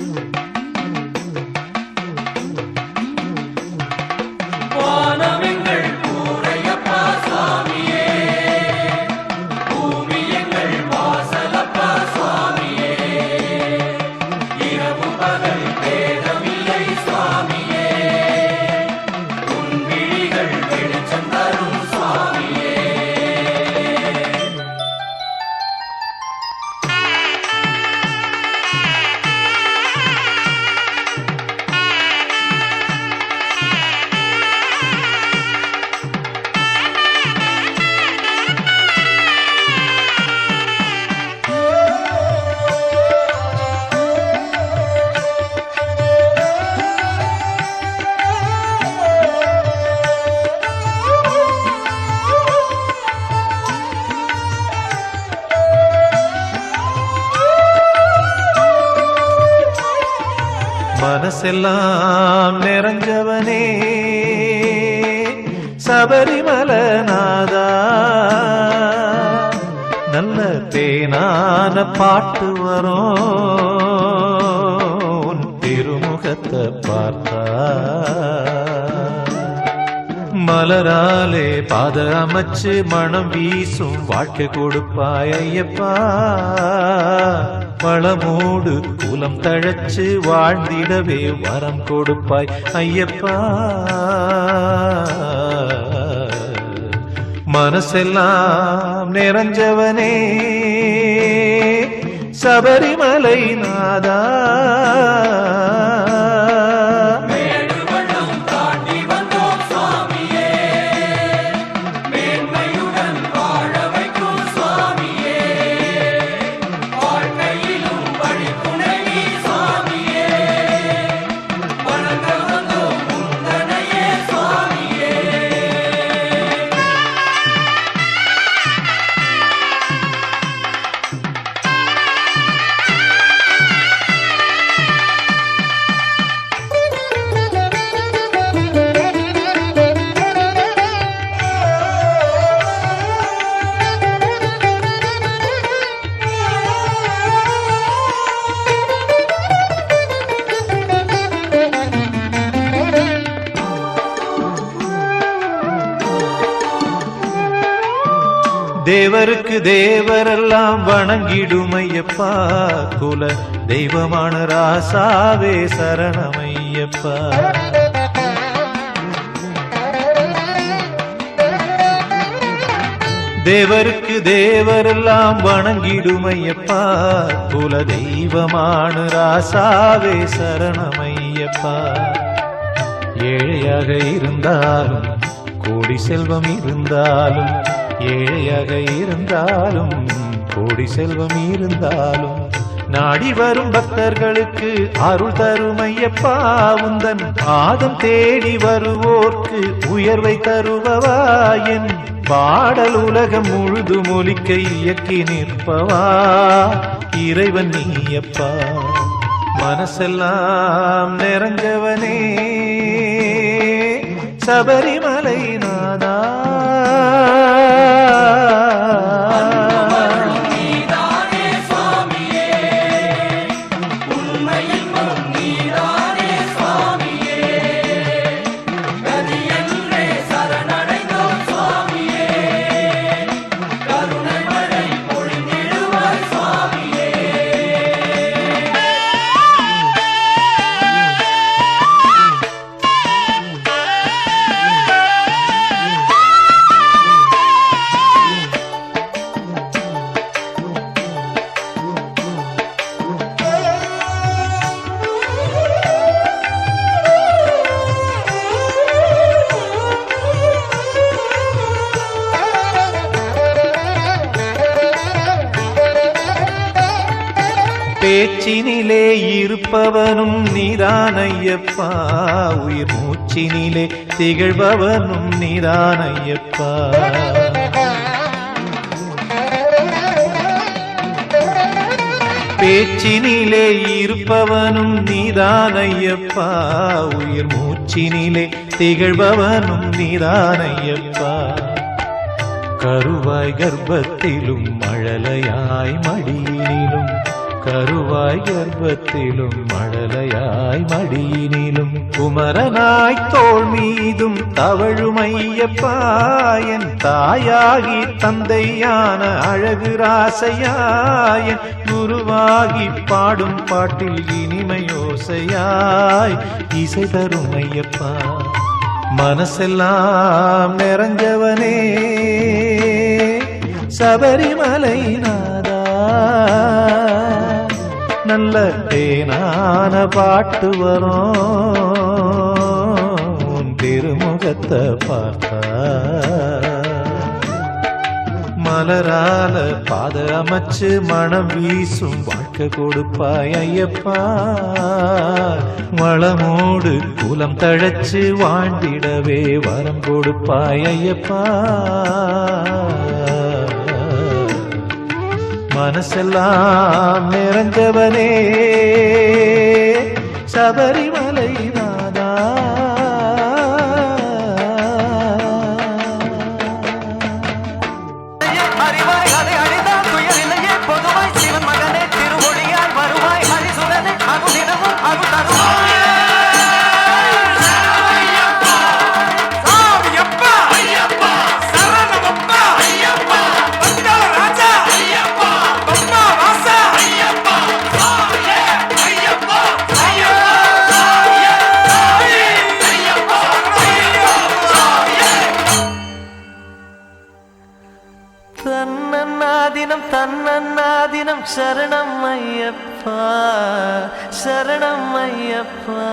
Ooh. மனசெல்லாம் நிறைஞ்சவனே. சபரிமலநாதா நல்ல தேனான பாட்டு வரும். உன் திருமுகத்தை பார்த்தா. மலராலே பாத அமைச்சு மனம் வீசும் வாழ்க்கை கொடுப்பாய் ஐயப்பா. வளமோடு குலம் தழச்சு வாழ்ந்திடவே வரம் கொடுப்பாய் ஐயப்பா. மனசெல்லாம் நிறைஞ்சவனே சபரிமலை நாதா. தேவருக்கு தேவரெல்லாம் வணங்கிடுமையப்பா. குல தெய்வமான ராசாவே சரணமையப்பா. தேவருக்கு தேவரெல்லாம் வணங்கிடுமையப்பா. குல தெய்வமான ராசாவே சரணமையப்பா. ஏழையாக இருந்தாலும் கோடி செல்வம் இருந்தாலும் ஏழையாக இருந்தாலும் கோடி செல்வம் இருந்தாலும் நாடி வரும் பக்தர்களுக்கு அருள் தருமையப்பா உந்தன் ஆதம் தேடி வருவோர்க்கு உயர்வை தருபவா என் பாடல் உலகம் முழுது மொழிக்க இயக்கி நிற்பவா இறைவன் நீயப்பா. மனசெல்லாம் நிறைஞ்சவனே சபரிமலை பேச்சினிலே இருப்பவனும் நீதானையப்பா உயிர் மூச்சினிலே திகழ்பவனும் நீதானையப்பா பேச்சினிலே இருப்பவனும் நீதானையப்பா உயிர் மூச்சினிலே திகழ்பவனும் நீதானையப்பா கருவாய் கர்ப்பத்திலும் மழலையாய் மடி கருவாய் கர்ப்பத்திலும் மழலையாய் மடியினிலும் குமரனாய் தோல் மீதும் தவழுமையப்பாயன் தாயாகி தந்தையான அழகு ராசையாயன் குருவாகி பாடும் பாட்டில் இனிமையோசையாய் இசை தரும் ஐயப்பா மனசெல்லாம் நிறைஞ்சவனே சபரிமலை நல்ல தேனான பாட்டு வரும். உன் திருமுகத்தை பார்த்தா. மலரால பாத அமைச்சு மனம் வீசும் வாழ்க்கை கொடுப்பாய் ஐயப்பா. வளமோடு குலம் தழைச்சு வாழ்ந்திடவே வரம் கொடுப்பாய் ஐயப்பா. மனசெல்லாம் நிறைஞ்சவனே. சபரிமலை தன்னன்னாதினம் தன்னன்னாதினம் சரணம் ஐயப்பா சரணம் ஐயப்பா.